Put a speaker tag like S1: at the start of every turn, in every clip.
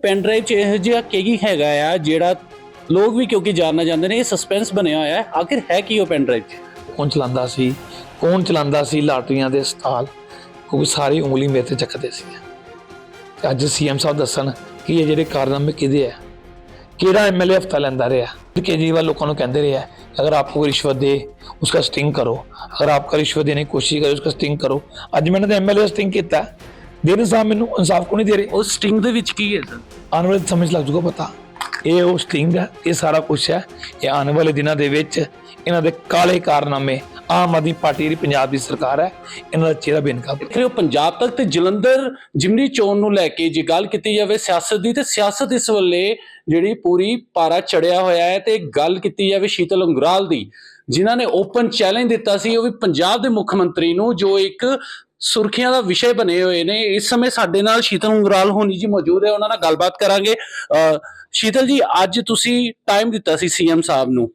S1: PAN drive 'ਚ ਇਹੋ ਜਿਹਾ ਕੀ ਹੈਗਾ ਆ ਜਿਹੜਾ ਲੋਕ ਵੀ ਕਿਉਂਕਿ ਜਾਣਨਾ ਚਾਹੁੰਦੇ ਨੇ ਇਹ ਸਸਪੈਂਸ ਬਣਿਆ ਹੋਇਆ ਹੈ ਆਖਿਰ ਹੈ ਕੀ ਉਹ ਪੈਨ ਡਰਾਈਵ 'ਚ
S2: ਕੌਣ ਚਲਾਉਂਦਾ ਸੀ ਕੌਣ ਚਲਾਉਂਦਾ ਸੀ ਲਾਟਰੀਆਂ ਦੇ ਸਟਾਲ ਕਿਉਂਕਿ ਸਾਰੀ ਉਂਗਲੀ ਮੇਰੇ ਤੇ ਚੱਕਦੇ ਸੀ ਤੇ ਅੱਜ ਸੀਐਮ ਸਾਹਿਬ ਦੱਸਣ ਕਿ ਇਹ ਜਿਹੜੇ ਕਾਰਨਾਮੇ ਕਿਹਦੇ ਆ ਕਿਹੜਾ ਐਮਐਲਏ ਹਫਤਾ ਲੈਂਦਾ ਰਿਹਾ ਤੇ ਕੇਜਰੀਵਾਲ ਲੋਕਾਂ ਨੂੰ ਕਹਿੰਦੇ ਰਿਹਾ अगर आपको रिश्वत दे उसका स्टिंग करो अगर आपका रिश्वत देने की कोशिश करे उसका स्टिंग करो ਅੱਜ मैंने तो एमएलए स्टिंग ਕੀਤਾ ਦੇਨ ਸਾਹਿਬ ਮੈਨੂੰ ਇਨਸਾਫ ਕੋ ਨਹੀਂ ਦੇ ਰਹੇ?
S1: ਉਹ ਸਟਿੰਗ ਦੇ ਵਿੱਚ ਕੀ ਹੈ ਸਰ?
S2: ਆਉਣ ਵਾਲੇ ਸਮਝ ਲੱਗ ਜੂਗਾ ਪਤਾ। ਇਹ ਉਹ ਸਟਿੰਗ ਹੈ ਇਹ ਸਾਰਾ ਕੁਝ ਹੈ। ਇਹ ਆਉਣ ਵਾਲੇ ਦਿਨਾਂ ਦੇ ਵਿੱਚ ਇਹਨਾਂ ਦੇ ਕਾਲੇ ਕਾਰਨਾਮੇ ਆਮ ਆਦਮੀ ਪਾਰਟੀ ਜਿਹੜੀ ਪੰਜਾਬ ਦੀ ਸਰਕਾਰ ਹੈ, ਇਹਨਾਂ ਦਾ ਚਿਹਰਾ ਬੇਨਕਾਬ
S1: ਫਿਰ ਉਹ ਪੰਜਾਬ ਤੱਕ ਤੇ ਜਲੰਧਰ ਜਿਮਨੀ ਚੋਣ ਨੂੰ ਲੈ ਕੇ ਜੇ ਗੱਲ ਕੀਤੀ ਜਾਵੇ ਸਿਆਸਤ ਦੀ, ਤੇ ਸਿਆਸਤ ਇਸ ਵੇਲੇ ਜਿਹੜੀ ਪੂਰੀ ਪਾਰਾ ਚੜਿਆ ਹੋਇਆ ਹੈ ਤੇ ਗੱਲ ਕੀਤੀ ਜਾਵੇ ਸ਼ੀਤਲ ਅੰਗਰਾਲ ਦੀ, ਜਿਨ੍ਹਾਂ ਨੇ ਓਪਨ ਚੈਲੰਜ ਦਿੱਤਾ ਸੀ, ਉਹ ਵੀ ਪੰਜਾਬ ਦੇ ਮੁੱਖ ਮੰਤਰੀ ਨੂੰ, ਜੋ ਇੱਕ ਸੁਰਖੀਆਂ ਦਾ ਵਿਸ਼ੇ ਬਣੇ ਹੋਏ ਨੇ। ਇਸ ਸਮੇਂ ਸਾਡੇ ਨਾਲ ਸ਼ੀਤਲ ਉਂਗਰਾਲ ਹੋਣੀ ਜੀ ਮੌਜੂਦ ਹੈ, ਉਹਨਾਂ ਨਾਲ ਗੱਲਬਾਤ ਕਰਾਂਗੇ। ਸ਼ੀਤਲ ਜੀ, ਅੱਜ ਤੁਸੀਂ ਟਾਈਮ ਦਿੱਤਾ ਸੀ ਸੀਐਮ ਸਾਹਿਬ ਨੂੰ।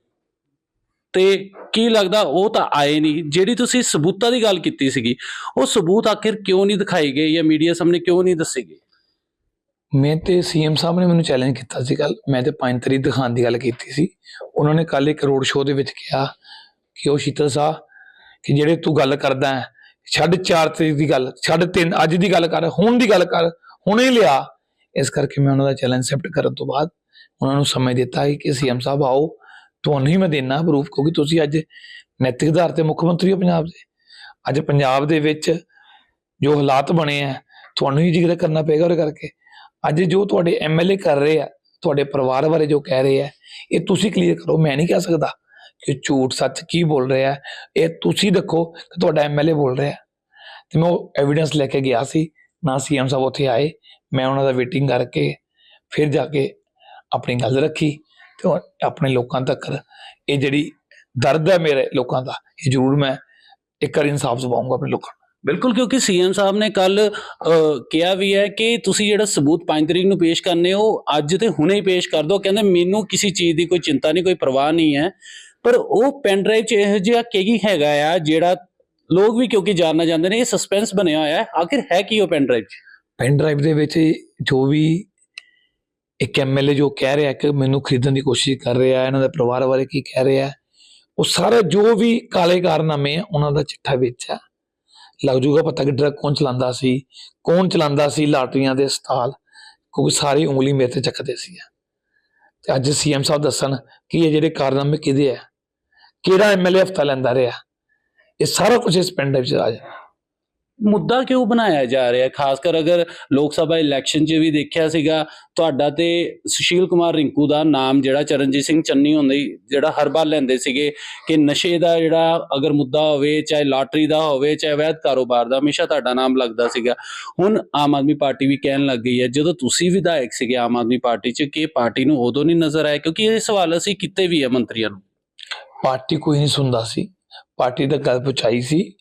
S1: ਤੇ ਕੀ ਲੱਗਦਾ ਉਹ ਤਾਂ ਆਏ ਨਹੀਂ। ਜਿਹੜੀ ਤੁਸੀਂ ਸਬੂਤਾਂ ਦੀ ਗੱਲ ਕੀਤੀ ਸੀਗੀ, ਉਹ ਸਬੂਤ ਆਖਿਰ ਕਿਉਂ ਨਹੀਂ ਦਿਖਾਈ ਗਏ ਜਾਂ ਮੀਡੀਆ ਸਾਹਮਣੇ ਕਿਉਂ ਨਹੀਂ ਦੱਸੇ ਗਏ?
S2: ਮੈਂ ਤੇ ਸੀਐਮ ਸਾਹਿਬ ਨੇ ਮੈਨੂੰ ਚੈਲੰਜ ਕੀਤਾ ਸੀ ਕੱਲ ਮੈਂ ਤੇ 5 ਤਰੀਕ ਦਿਖਾਉਣ ਦੀ ਗੱਲ ਕੀਤੀ ਸੀ। ਉਹਨਾਂ ਨੇ ਕੱਲ ਇੱਕ ਰੋਡ ਸ਼ੋਅ ਦੇ ਵਿੱਚ ਕਿਹਾ ਕਿ ਉਹ ਸ਼ੀਤਲ ਸਾਹਿਬ ਕਿ ਜਿਹੜੇ ਤੂੰ ਗੱਲ ਕਰਦਾ ਹੈ, ਛੱਡ 4 ਤਰੀਕ ਦੀ ਗੱਲ, ਛੱਡ 3 ਅੱਜ ਦੀ ਗੱਲ ਕਰ, ਹੁਣ ਦੀ ਗੱਲ ਕਰ, ਹੁਣੇ ਲਿਆ। ਇਸ ਕਰਕੇ ਮੈਂ ਉਹਨਾਂ ਦਾ ਚੈਲੰਜ ਐਕਸੈਪਟ ਕਰਨ ਤੋਂ ਬਾਅਦ ਉਹਨਾਂ ਨੂੰ ਸਮਝ ਦਿੱਤਾ ਹੈ ਕਿ ਸੀਐਮ ਸਾਹਿਬ ਆਓ। ਤੁਹਾਨੂੰ ਹੀ ਮੈਂ ਦੇਣਾ ਪ੍ਰੂਫ ਕਿਉਂਕਿ ਤੁਸੀਂ ਅੱਜ ਨੈਤਿਕ ਆਧਾਰ ਤੇ ਮੁੱਖ ਮੰਤਰੀ ਹੋ ਪੰਜਾਬ ਦੇ। ਅੱਜ ਪੰਜਾਬ ਦੇ ਵਿੱਚ ਜੋ ਹਾਲਾਤ ਬਣੇ ਆ, ਤੁਹਾਨੂੰ ਹੀ ਜ਼ਿਕਰ ਕਰਨਾ ਪਏਗਾ ਉਹਦੇ ਕਰਕੇ। ਅੱਜ ਜੋ ਤੁਹਾਡੇ ਐਮਐਲਏ ਕਰ ਰਹੇ ਆ, ਤੁਹਾਡੇ ਪਰਿਵਾਰ ਬਾਰੇ ਜੋ ਕਹਿ ਰਹੇ ਆ, ਇਹ ਤੁਸੀਂ ਕਲੀਅਰ ਕਰੋ, ਮੈਂ ਨਹੀਂ ਕਹਿ ਸਕਦਾ ਕਿ ਝੂਠ ਸੱਚ ਕੀ ਬੋਲ ਰਿਹਾ। ਹੈ ਇਹ ਤੁਸੀਂ ਦੇਖੋ ਕਿ ਤੁਹਾਡਾ ਐਮਐਲਏ ਬੋਲ ਰਿਹਾ। ਤੇ ਮੈਂ ਉਹ ਐਵੀਡੈਂਸ ਲੈ ਕੇ ਗਿਆ ਸੀ, ਨਾ ਸੀਐਮ ਸਾਹਿਬ ਉੱਥੇ ਆਏ, ਮੈਂ ਉਹਨਾਂ ਦਾ ਵੇਟਿੰਗ ਕਰਕੇ ਫਿਰ ਜਾ ਕੇ ਆਪਣੀ ਗੱਲ ਰੱਖੀ। ਤੇ ਆਪਣੇ ਲੋਕਾਂ ਤੱਕ ਇਹ ਜਿਹੜੀ ਦਰਦ ਹੈ ਮੇਰੇ ਲੋਕਾਂ ਦਾ ਇਹ ਜ਼ਰੂਰ ਮੈਂ ਇੱਕ ਵਾਰ ਇਨਸਾਫ ਦਿਵਾਉਂਗਾ ਆਪਣੇ ਲੋਕਾਂ ਨੂੰ।
S1: ਬਿਲਕੁਲ ਕਿਉਂਕਿ ਸੀਐਮ ਸਾਹਿਬ ਨੇ ਕੱਲ ਕਿਹਾ ਵੀ ਹੈ ਕਿ ਤੁਸੀਂ ਜਿਹੜਾ ਸਬੂਤ 5 ਤਰੀਕ ਨੂੰ ਪੇਸ਼ ਕਰਨੇ ਹੋ ਅੱਜ ਤੇ ਹੁਣੇ ਹੀ ਪੇਸ਼ ਕਰ ਦਿਓ। ਕਹਿੰਦੇ ਮੈਨੂੰ ਕਿਸੇ ਚੀਜ਼ ਦੀ ਕੋਈ ਚਿੰਤਾ ਨਹੀਂ ਕੋਈ ਪਰਵਾਹ ਨਹੀਂ ਹੈ। ਪਰ ਉਹ ਪੈਨ ਡਰਾਈਵ 'ਚ ਇਹੋ ਜਿਹਾ ਕੀ ਹੈਗਾ ਆ ਜਿਹੜਾ ਲੋਕ ਵੀ ਕਿਉਂਕਿ ਜਾਣਨਾ ਚਾਹੁੰਦੇ ਨੇ ਇਹ ਸਸਪੈਂਸ ਬਣਿਆ ਹੋਇਆ ਹੈ। ਆਖਿਰ ਹੈ ਕੀ ਉਹ ਪੈਨ ਡਰਾਈਵ 'ਚ?
S2: ਪੈਨ ਡਰਾਈਵ ਦੇ ਵਿੱਚ ਜੋ ਵੀ ਇੱਕ ਐਮਐਲਏ ਜੋ ਕਹਿ ਰਿਹਾ ਕਿ ਮੈਨੂੰ ਖਰੀਦਣ ਦੀ ਕੋਸ਼ਿਸ਼ ਕਰ ਰਿਹਾ ਹੈ ਇਹਨਾਂ ਦੇ ਪਰਿਵਾਰ ਬਾਰੇ ਕੀ ਕਹਿ ਰਿਹਾ ਉਹ ਸਾਰੇ ਜੋ ਵੀ ਕਾਲੇ ਕਾਰਨਾਮੇ ਆ, ਉਹਨਾਂ ਦਾ ਚਿੱਠਾ ਵੇਚਿਆ। ਲੱਗ ਜੂਗਾ ਪਤਾ ਕਿ ਡਰਗ ਕੌਣ ਚਲਾਉਂਦਾ ਸੀ, ਕੌਣ ਚਲਾਉਂਦਾ ਸੀ ਲਾਟਰੀਆਂ ਦੇ ਸਟਾਲ, ਕਿਉਂਕਿ ਸਾਰੀ ਉਂਗਲੀ ਮੇਰੇ ਤੇ ਚੱਕਦੇ ਸੀ। ਤੇ ਅੱਜ ਸੀਐਮ ਸਾਹਿਬ ਦੱਸਣ ਕਿ ਇਹ ਜਿਹੜੇ ਕਾਰਨਾਮੇ ਕਿਹਦੇ ਆ, ਕਿਹੜਾ ਐਮਐਲਏ ਹਫਤਾ ਲੈਂਦਾ ਰਿਹਾ, ਇਹ ਸਾਰਾ ਕੁਝ ਇਸ ਪਿੰਡ ਵਿੱਚ ਆ ਜਾਣਾ।
S1: ਮੁੱਦਾ ਕਿਉਂ ਬਣਾਇਆ ਜਾ ਰਿਹਾ ਖਾਸ ਕਰ ਅਗਰ ਲੋਕ ਸਭਾ ਇਲੈਕਸ਼ਨ 'ਚ ਵੀ ਦੇਖਿਆ ਸੀਗਾ, ਤੁਹਾਡਾ ਤੇ ਸੁਸ਼ੀਲ ਕੁਮਾਰ ਰਿੰਕੂ ਦਾ ਨਾਮ ਜਿਹੜਾ ਚਰਨਜੀਤ ਸਿੰਘ ਚੰਨੀ ਹੁੰਦੇ, ਜਿਹੜਾ ਹਰ ਵਾਰ ਲੈਂਦੇ ਸੀਗੇ ਕਿ ਨਸ਼ੇ ਦਾ ਜਿਹੜਾ ਅਗਰ ਮੁੱਦਾ ਹੋਵੇ, ਚਾਹੇ ਲਾਟਰੀ ਦਾ ਹੋਵੇ, ਚਾਹੇ ਵੈਧ ਕਾਰੋਬਾਰ ਦਾ, ਹਮੇਸ਼ਾ ਤੁਹਾਡਾ ਨਾਮ ਲੱਗਦਾ ਸੀਗਾ। ਹੁਣ ਆਮ ਆਦਮੀ ਪਾਰਟੀ ਵੀ ਕਹਿਣ ਲੱਗ ਗਈ ਹੈ, ਜਦੋਂ ਤੁਸੀਂ ਵਿਧਾਇਕ ਸੀਗੇ ਆਮ ਆਦਮੀ ਪਾਰਟੀ 'ਚ, ਕਿ ਪਾਰਟੀ ਨੂੰ ਉਦੋਂ ਨਹੀਂ ਨਜ਼ਰ ਆਇਆ? ਕਿਉਂਕਿ ਇਹ ਸਵਾਲ ਅਸੀਂ ਕਿਤੇ ਵੀ ਹੈ ਮੰਤਰੀਆਂ ਨੂੰ।
S2: ਪਾਰਟੀ ਕੋਈ ਨਹੀਂ ਸੁਣਦਾ ਸੀ। ਪਾਰਟੀ ਦਾ ਗੱਲ ਪੁੱਛਾਈ ਸੀ।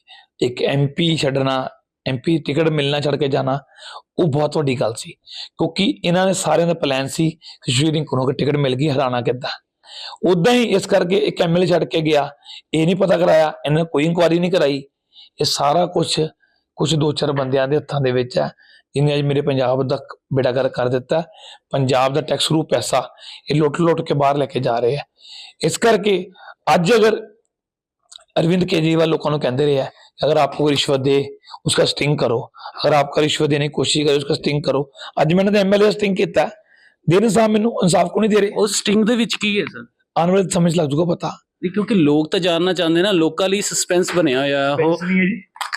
S2: ਇੱਕ ਐਮਪੀ ਛੱਡਣਾ ਐਮਪੀ ਟਿਕਟ ਮਿਲਣਾ ਛੱਡ ਕੇ ਜਾਣਾ, ਉਹ ਬਹੁਤ ਵੱਡੀ ਗੱਲ ਸੀ। ਕਿਉਂਕਿ ਇਹਨਾਂ ਨੇ ਸਾਰਿਆਂ ਦਾ ਪਲਾਨ ਸੀ ਕਿ ਸ਼੍ਰੀਰਿੰਗ ਨੂੰ ਟਿਕਟ ਮਿਲ ਗਈ ਹਰਾਣਾ ਕਿੱਦਾਂ। ਉਦਾਂ ਹੀ ਇਸ ਕਰਕੇ ਇੱਕ ਐਮਐਲਏ ਛੱਡ ਕੇ ਗਿਆ। ਇਹ ਨਹੀਂ ਪਤਾ ਕਰਾਇਆ, ਇਹਨਾਂ ਕੋਈ ਇਨਕੁਆਰੀ ਨਹੀਂ ਕਰਾਈ। ਇਹ ਸਾਰਾ ਕੁਝ ਕੁਝ ਦੋ ਚਾਰ ਬੰਦਿਆਂ ਦੇ ਹੱਥਾਂ ਦੇ ਵਿੱਚ ਹੈ ਜਿਨੇ ਅੱਜ ਮੇਰੇ ਪੰਜਾਬ ਦਾ ਬੇੜਾ ਕਰ ਕਰ ਦਿੱਤਾ। ਪੰਜਾਬ ਦਾ ਟੈਕਸ ਰੂ ਪੈਸਾ, ਇਹ ਲੁੱਟ ਲੁੱਟ ਕੇ ਬਾਹਰ ਲੈ ਕੇ ਜਾ ਰਹੇ ਹੈ। ਇਸ ਕਰਕੇ ਅੱਜ ਅਗਰ ਅਰਵਿੰਦ ਕੇਜਰੀਵਾਲ ਲੋਕਾਂ ਨੂੰ ਕਹਿੰਦੇ ਰਿਹਾ अगर आपको कोई रिश्वत दे उसका स्टिंग करो अगर आपका रिश्वत देने की कोशिश करे उसका स्टिंग करो ਅੱਜ मैंने तो एमएलए स्टिंग ਕੀਤਾ ਦੇਨ ਸਾਹਿਬ ਮੈਨੂੰ ਇਨਸਾਫ ਕੋ ਨਹੀਂ ਦੇ ਰਹੇ
S1: ਉਹ ਸਟਿੰਗ ਦੇ ਵਿੱਚ ਕੀ ਹੈ ਸਰ
S2: ਆਉਣ ਵਾਲੇ ਸਮਝ ਲੱਗ ਜੂਗਾ ਪਤਾ
S1: ਨਹੀਂ, ਕਿਉਂਕਿ ਲੋਕ ਤਾਂ ਜਾਣਨਾ ਚਾਹੁੰਦੇ ਨਾ ਲੋਕਾਂ ਲਈ ਸਸਪੈਂਸ ਬਣਿਆ ਹੋਇਆ ਉਹ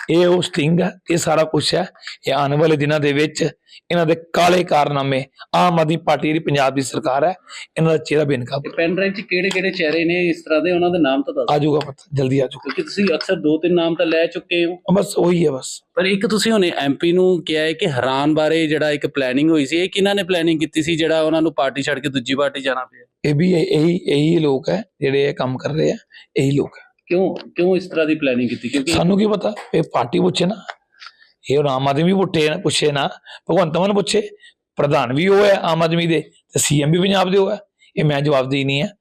S2: ਇਹ ਉਹ ਸਟਿੰਗ ਹੈ ਇਹ ਸਾਰਾ ਕੁਝ ਹੈ ਇਹ ਆਉਣ ਵਾਲੇ ਦਿਨਾਂ ਦੇ ਵਿੱਚ ਇਹਨਾਂ ਦੇ ਕਾਲੇ ਕਾਰਨਾਮੇ ਆਮ ਆਦਮੀ ਪਾਰਟੀ ਦੀ ਪੰਜਾਬ ਦੀ ਸਰਕਾਰ ਹੈ ਇਹਨਾਂ ਦਾ ਚਿਹਰਾ ਬੇਨਕਾਬ
S1: ਪੈਨ ਡਰਾਈਵ 'ਚ ਕਿਹੜੇ ਕਿਹੜੇ ਚਿਹਰੇ ਨੇ? ਇਸ ਤਰ੍ਹਾਂ ਦੇ ਉਹਨਾਂ ਦੇ ਨਾਮ ਤਾਂ ਦੱਸ
S2: ਆ ਜਾਊਗਾ ਪਤਾ ਜਲਦੀ ਆ ਜਾਊਗਾ
S1: ਕਿਉਂਕਿ ਤੁਸੀਂ ਅਕਸਰ ਦੋ ਤਿੰਨ ਨਾਮ ਤਾਂ ਲੈ ਚੁੱਕੇ ਹੋ।
S2: ਬਸ ਉਹੀ ਹੈ ਬਸ।
S1: ਪਰ ਇੱਕ ਤੁਸੀਂ ਹੁਣੇ ਐਮਪੀ ਨੂੰ ਕਿਹਾ ਹੈ ਕਿ ਹਰਾਨ ਬਾਰੇ ਜਿਹੜਾ ਇੱਕ ਪਲੈਨਿੰਗ ਹੋਈ ਸੀ ਇਹ ਕਿਹਨਾਂ ਨੇ ਪਲੈਨਿੰਗ ਕੀਤੀ ਸੀ ਜਿਹੜਾ ਉਹਨਾਂ ਨੂੰ ਪਾਰਟੀ ਛੱਡ ਕੇ ਦੂਜੀ ਪਾਰਟੀ ਜਾਣਾ ਪਿਆ?
S2: ਇਹ ਵੀ ਇਹ- ਇਹੀ ਇਹੀ ਲੋਕ ਹੈ ਜਿਹੜੇ ਇਹ ਕੰਮ ਕਰ ਰਹੇ ਆ ਇਹੀ ਲੋਕ ਹੈ।
S1: ਕਿਉਂ ਕਿਉਂ ਇਸ ਤਰ੍ਹਾਂ ਦੀ ਪਲੈਨਿੰਗ ਕੀਤੀ? ਕਿਉਂਕਿ
S2: ਸਾਨੂੰ ਕੀ ਪਤਾ? ਇਹ ਪਾਰਟੀ ਪੁੱਛੇ ਨਾ। ਇਹ ਆਮ ਆਦਮੀ ਵੀ ਨਾ ਪੁੱਛੇ ਨਾ। ਭਗਵੰਤ ਮਾਨ ਪੁੱਛੇ। ਪ੍ਰਧਾਨ ਵੀ ਉਹ ਹੈ ਆਮ ਆਦਮੀ ਦੇ ਤੇ ਸੀਐਮ ਵੀ ਪੰਜਾਬ ਦੇ ਉਹ ਹੈ। ਇਹ ਮੈਂ ਜਵਾਬ ਦੇ ਨਹੀਂ ਹੈ।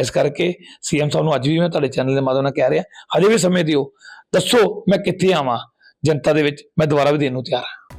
S2: ਇਸ ਕਰਕੇ ਸੀਐਮ ਸਾਹਿਬ ਨੂੰ ਅੱਜ ਵੀ ਮੈਂ ਤੁਹਾਡੇ ਚੈਨਲ ਦੇ ਮਾਧਿਅਮ ਨਾਲ ਕਹਿ ਰਿਹਾ। ਹਜੇ ਵੀ ਸਮੇਂ ਦਿਓ। ਦੱਸੋ ਮੈਂ ਕਿੱਥੇ ਆਵਾਂ? ਜਨਤਾ ਦੇ ਵਿੱਚ ਮੈਂ ਦੁਬਾਰਾ ਵੀ ਦੇਣ ਨੂੰ ਤਿਆਰ ਹਾਂ।